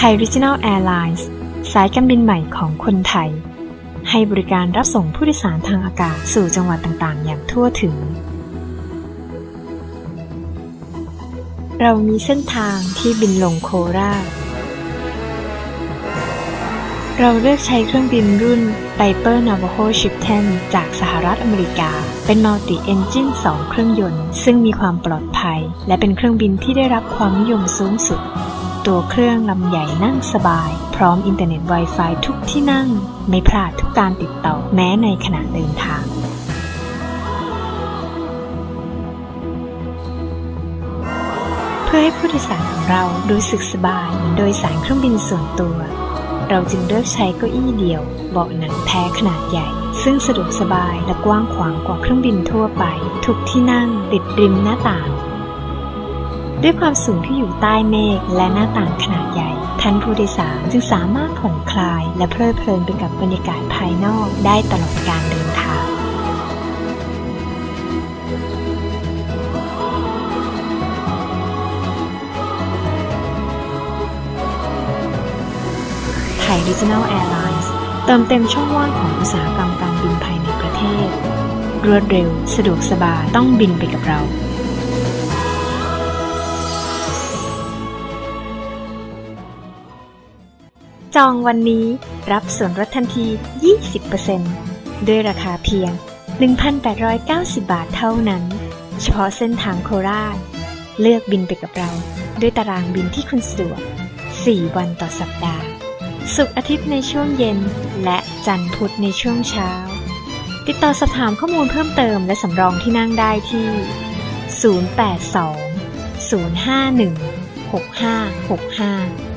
ไทย Regional Airlines สายการบินใหม่ของคนไทย ให้บริการรับส่งผู้โดยสารทางอากาศสู่จังหวัดต่างๆ อย่างทั่วถึง เรามีเส้นทางที่บินลงโคราช เราเลือกใช้เครื่องบินรุ่น Piper Navajo Chieftain จากสหรัฐอเมริกา เป็น Multi Engine 2เครื่องยนต์ ซึ่งมีความปลอดภัย และเป็นเครื่องบินที่ได้รับความนิยมสูงสุด ตัวเครื่องลำใหญ่นั่งสบาย พร้อมอินเทอร์เน็ต Wi-Fi ทุกที่นั่ง ไม่พลาดทุกการติดต่อแม้ในขณะเดินทาง เพื่อให้ผู้โดยสารของเรารู้สึกสบายเหมือนโดยสารเครื่องบินส่วนตัว เราจึงเลือกใช้เก้าอี้เดี่ยว เบาะหนังแท้ขนาดใหญ่ ซึ่งสะดวกสบายและกว้างขวางกว่าเครื่องบินทั่วไป ทุกที่นั่งติดริมหน้าต่าง ด้วยความสูงที่อยู่ใต้เมฆและหน้าต่างขนาดใหญ่ท่านผู้โดยสารจึงสามารถผ่อนคลายและเพลิดเพลินไปกับบรรยากาศภายนอกได้ตลอดการเดินทางไทย Regional Airlines เติมเต็มช่องว่างของอุตสาหกรรมการบินภายในประเทศ รวดเร็ว สะดวกสบายต้องบินไปกับเรา จองวันนี้รับส่วนลดทันที 20%ด้วยราคาเพียง 1,890 บาทเท่านั้น เฉพาะเส้นทางโคราช เลือกบินไปกับเรา ด้วยตารางบินที่คุณสะดวก 4 วันต่อสัปดาห์ ศุกร์อาทิตย์ในช่วงเย็น และจันทร์พุธในช่วงเช้า ติดต่อสอบถามข้อมูลเพิ่มเติมและสำรองที่นั่งได้ที่ 082 051 6565